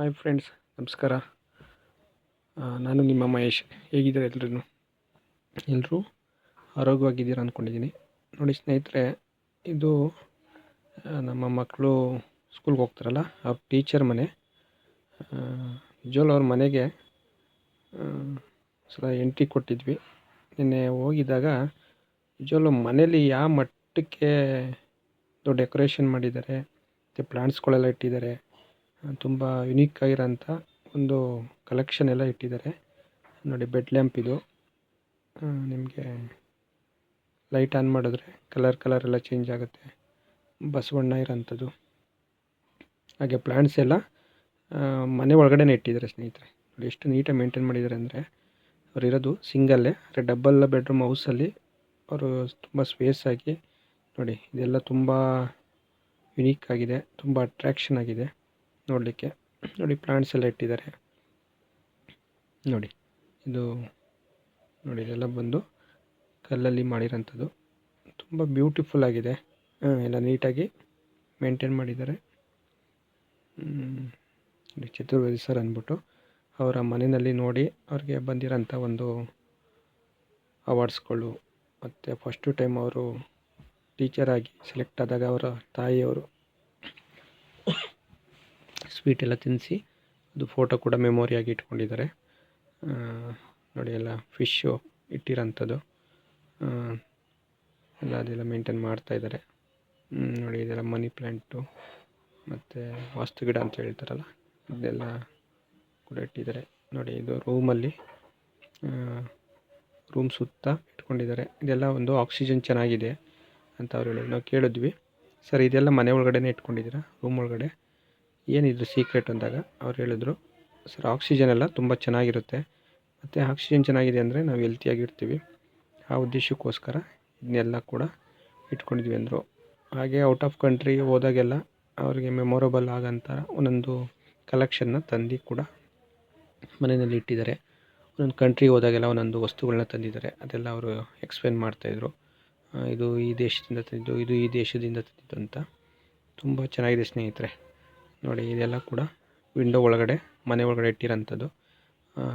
Hi friends ನಮಸ್ಕಾರ. ನಾನು ನಿಮ್ಮ ಮಹೇಶ್. ಹೇಗಿದ್ದೀರಾ ಎಲ್ಲರೂ ಎಲ್ಲರೂ ಆರೋಗ್ಯವಾಗಿದ್ದೀರಾ ಅಂದ್ಕೊಂಡಿದ್ದೀನಿ ನೋಡಿ ಸ್ನೇಹಿತರೆ, ಇದು ನಮ್ಮ ಮಕ್ಕಳು ಸ್ಕೂಲ್ಗೆ ಹೋಗ್ತಾರಲ್ಲ, ಅವ್ರ ಟೀಚರ್ ಮನೆ. ನಿಜವಾಗ್ಲೂ ಅವ್ರ ಮನೆಗೆ ಸಲ ಎಂಟ್ರಿ ಕೊಟ್ಟಿದ್ವಿ. ನಿನ್ನೆ ಹೋಗಿದ್ದಾಗ ನಿಜವಲ್ಲೂ ಮನೇಲಿ ಯಾವ ಮಟ್ಟಕ್ಕೆ ಡೆಕೋರೇಷನ್ ಮಾಡಿದ್ದಾರೆ, ಮತ್ತು ಪ್ಲಾಂಟ್ಸ್ಗಳೆಲ್ಲ ಇಟ್ಟಿದ್ದಾರೆ ತುಂಬ ಯುನೀಕ್ ಆಗಿರೋಂಥ ಒಂದು ಕಲೆಕ್ಷನ್ ಎಲ್ಲ ಇಟ್ಟಿದ್ದಾರೆ. ನೋಡಿ ಬೆಡ್ ಲ್ಯಾಂಪ್ ಇದು. ನಿಮಗೆ ಲೈಟ್ ಆನ್ ಮಾಡಿದ್ರೆ ಕಲರ್ ಕಲರ್ ಎಲ್ಲ ಚೇಂಜ್ ಆಗುತ್ತೆ. ಬಸವಣ್ಣ ಇರೋಂಥದ್ದು ಹಾಗೆ ಪ್ಲ್ಯಾಂಟ್ಸ್ ಎಲ್ಲ ಮನೆ ಒಳಗಡೆನೇ ಇಟ್ಟಿದ್ದಾರೆ ಸ್ನೇಹಿತರೆ. ನೋಡಿ, ಎಷ್ಟು ನೀಟಾಗಿ ಮೇಂಟೈನ್ ಮಾಡಿದ್ದಾರೆ ಅಂದರೆ, ಅವ್ರು ಇರೋದು ಸಿಂಗಲ್ಲೇ ಅಂದರೆ ಡಬ್ಬಲ್ ಬೆಡ್ರೂಮ್ ಹೌಸಲ್ಲಿ ಅವರು ತುಂಬ ಸ್ಪೇಸ್ ಆಗಿ, ನೋಡಿ, ಇದೆಲ್ಲ ತುಂಬ ಯುನೀಕ್ ಆಗಿದೆ, ತುಂಬ ಅಟ್ರ್ಯಾಕ್ಷನ್ ಆಗಿದೆ. ನೋಡಲಿಕ್ಕೆ. ನೋಡಿ ಪ್ಲಾಂಟ್ಸ್ ಎಲ್ಲ ಇಟ್ಟಿದ್ದಾರೆ. ನೋಡಿ, ಇದು ನೋಡಿ, ಇದೆಲ್ಲ ಬಂದು ಕಲ್ಲಲ್ಲಿ ಮಾಡಿರೋಂಥದ್ದು. ತುಂಬ ಬ್ಯೂಟಿಫುಲ್ ಆಗಿದೆ. ಎಲ್ಲ ನೀಟಾಗಿ ಮೇಂಟೈನ್ ಮಾಡಿದ್ದಾರೆ. ಚತುರ್ವೇದಿ ಸರ್ ಅಂದ್ಬಿಟ್ಟು ಅವರ ಮನೆಯಲ್ಲಿ ನೋಡಿ ಅವ್ರಿಗೆ ಬಂದಿರೋಂಥ ಒಂದು ಅವಾರ್ಡ್ಸ್ಗಳು ಮತ್ತು ಫಸ್ಟು ಟೈಮ್ ಅವರು ಟೀಚರಾಗಿ ಸೆಲೆಕ್ಟ್ ಆದಾಗ ಅವರ ತಾಯಿಯವರು ಸ್ವೀಟ್ ಎಲ್ಲ ತಿನ್ನಿಸಿ ಅದು ಫೋಟೋ ಕೂಡ ಮೆಮೊರಿಯಾಗಿ ಇಟ್ಕೊಂಡಿದ್ದಾರೆ. ನೋಡಿ ಎಲ್ಲ ಫಿಶ್ಶು ಇಟ್ಟಿರೋಂಥದ್ದು. ಎಲ್ಲ ಅದೆಲ್ಲ ಮೇಂಟೈನ್ ಮಾಡ್ತಾ ಇದ್ದಾರೆ. ನೋಡಿ ಇದೆಲ್ಲ ಮನಿ ಪ್ಲ್ಯಾಂಟು ಮತ್ತು ವಾಸ್ತು ಗಿಡ ಅಂತ ಹೇಳ್ತಾರಲ್ಲ ಇದೆಲ್ಲ ಕೂಡ ಇಟ್ಟಿದ್ದಾರೆ. ನೋಡಿ ಇದು ರೂಮಲ್ಲಿ ರೂಮ್ ಸುತ್ತ ಇಟ್ಕೊಂಡಿದ್ದಾರೆ. ಇದೆಲ್ಲ ಒಂದು ಆಕ್ಸಿಜನ್ ಚೆನ್ನಾಗಿದೆ ಅಂತ ಅವ್ರು ಹೇಳಿದ್ರು. ನಾವು ಕೇಳಿದ್ವಿ. ಸರ್, ಇದೆಲ್ಲ ಮನೆ ಒಳಗಡೆನೇ ಇಟ್ಕೊಂಡಿದ್ದೀರಾ? ರೂಮ್ ಒಳಗಡೆ? ಏನಿದು ಸೀಕ್ರೆಟ್ ಅಂದಾಗ ಅವ್ರು ಹೇಳಿದ್ರು ಸರ್ ಆಕ್ಸಿಜನ್ ಎಲ್ಲ ತುಂಬ ಚೆನ್ನಾಗಿರುತ್ತೆ. ಮತ್ತು ಆಕ್ಸಿಜನ್ ಚೆನ್ನಾಗಿದೆ ಅಂದರೆ ನಾವು ಹೆಲ್ತಿಯಾಗಿರ್ತೀವಿ ಆ ಉದ್ದೇಶಕ್ಕೋಸ್ಕರ ಇದನ್ನೆಲ್ಲ ಕೂಡ ಇಟ್ಕೊಂಡಿದ್ವಿ, ಅಂದರು. ಹಾಗೆ ಔಟ್ ಆಫ್ ಕಂಟ್ರಿ ಹೋದಾಗೆಲ್ಲ ಅವ್ರಿಗೆ ಮೆಮೊರಬಲ್ ಆಗೋಂಥ ಒಂದೊಂದು ಕಲೆಕ್ಷನ್ನ ತಂದು ಕೂಡ ಮನೆಯಲ್ಲಿ ಇಟ್ಟಿದ್ದಾರೆ. ಒಂದೊಂದು ಕಂಟ್ರಿ ಹೋದಾಗೆಲ್ಲ ಒಂದೊಂದು ವಸ್ತುಗಳನ್ನ ತಂದಿದ್ದಾರೆ. ಅದೆಲ್ಲ ಅವರು ಎಕ್ಸ್ಪ್ಲೇನ್ ಮಾಡ್ತಾಯಿದ್ರು ಇದು ಈ ದೇಶದಿಂದ ತಂದಿದ್ದು, ಇದು ಈ ದೇಶದಿಂದ ತಂದಿದ್ದು ಅಂತ. ತುಂಬ ಚೆನ್ನಾಗಿದೆ ಸ್ನೇಹಿತರೆ. ನೋಡಿ, ಇದೆಲ್ಲ ಕೂಡ ವಿಂಡೋ ಒಳಗಡೆ, ಮನೆ ಒಳಗಡೆ ಇಟ್ಟಿರೋಂಥದ್ದು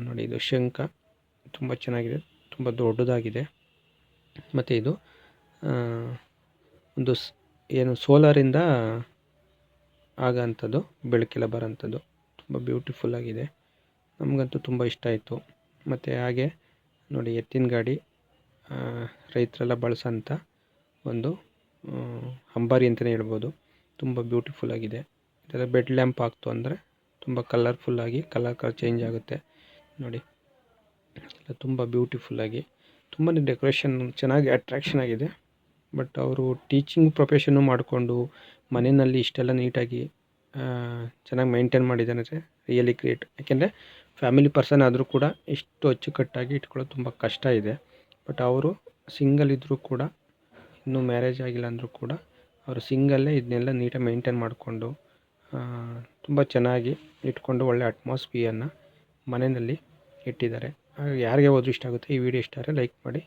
ನೋಡಿ, ಇದು ಶಂಖ. ತುಂಬ ಚೆನ್ನಾಗಿದೆ, ತುಂಬ ದೊಡ್ಡದಾಗಿದೆ. ಮತ್ತು ಇದು ಒಂದು ಏನು ಸೋಲಾರಿಂದ ಆಗೋಂಥದ್ದು, ಬೆಳಕೆಲ್ಲ ಬರೋಂಥದ್ದು ತುಂಬ ಬ್ಯೂಟಿಫುಲ್ ಆಗಿದೆ. ನಮಗಂತೂ ತುಂಬ ಇಷ್ಟ ಆಯಿತು. ಮತ್ತು ಹಾಗೆ, ನೋಡಿ, ಎತ್ತಿನ ಗಾಡಿ ರೈತರೆಲ್ಲ ಬಳಸೋಂಥ ಒಂದು ಅಂಬಾರಿ ಅಂತಲೇ ಹೇಳ್ಬೋದು. ತುಂಬ ಬ್ಯೂಟಿಫುಲ್ ಆಗಿದೆ. ಇದೆಲ್ಲ ಬೆಡ್ ಲ್ಯಾಂಪ್ ಹಾಕ್ತು ಅಂದರೆ ತುಂಬ ಕಲರ್ಫುಲ್ಲಾಗಿ ಕಲರ್ ಕಲರ್ ಚೇಂಜ್ ಆಗುತ್ತೆ. ನೋಡಿ, ಎಲ್ಲ ತುಂಬ ಬ್ಯೂಟಿಫುಲ್ಲಾಗಿ ತುಂಬಾ ಡೆಕೋರೇಷನ್ ಚೆನ್ನಾಗಿ ಅಟ್ರ್ಯಾಕ್ಷನ್ ಆಗಿದೆ. ಬಟ್ ಅವರು ಟೀಚಿಂಗ್ ಪ್ರೊಫೆಷನ್ನು ಮಾಡಿಕೊಂಡು ಮನೆಯಲ್ಲಿ ಇಷ್ಟೆಲ್ಲ ನೀಟಾಗಿ ಚೆನ್ನಾಗಿ ಮೇಂಟೈನ್ ಮಾಡಿದ್ದಾರೆ ರಿಯಲಿ ಕ್ರಿಯೇಟ್ ಯಾಕೆಂದರೆ ಫ್ಯಾಮಿಲಿ ಪರ್ಸನ್ ಆದರೂ ಕೂಡ ಇಷ್ಟು ಅಚ್ಚುಕಟ್ಟಾಗಿ ಇಟ್ಕೊಳ್ಳೋದು ತುಂಬ ಕಷ್ಟ ಇದೆ. ಬಟ್ ಅವರು ಸಿಂಗಲ್ ಇದ್ದರೂ ಕೂಡ, ಇನ್ನೂ ಮ್ಯಾರೇಜ್ ಆಗಿಲ್ಲ ಅಂದರೂ ಕೂಡ ಅವರು ಸಿಂಗಲ್ಲೇ ಇದನ್ನೆಲ್ಲ ನೀಟಾಗಿ ಮೇಂಟೈನ್ ಮಾಡಿಕೊಂಡು ತುಂಬ ಚೆನ್ನಾಗಿ ಇಟ್ಕೊಂಡು ಒಳ್ಳೆ ಅಟ್ಮಾಸ್ಫಿಯರನ್ನ ಮನೆಯಲ್ಲಿ ಇಟ್ಟಿದ್ದಾರೆ. ಯಾರಿಗೆ ಹೋದ್ರೂ ಇಷ್ಟ ಆಗುತ್ತೆ ಈ ವಿಡಿಯೋ ಇಷ್ಟ ಆದರೆ ಲೈಕ್ ಮಾಡಿ.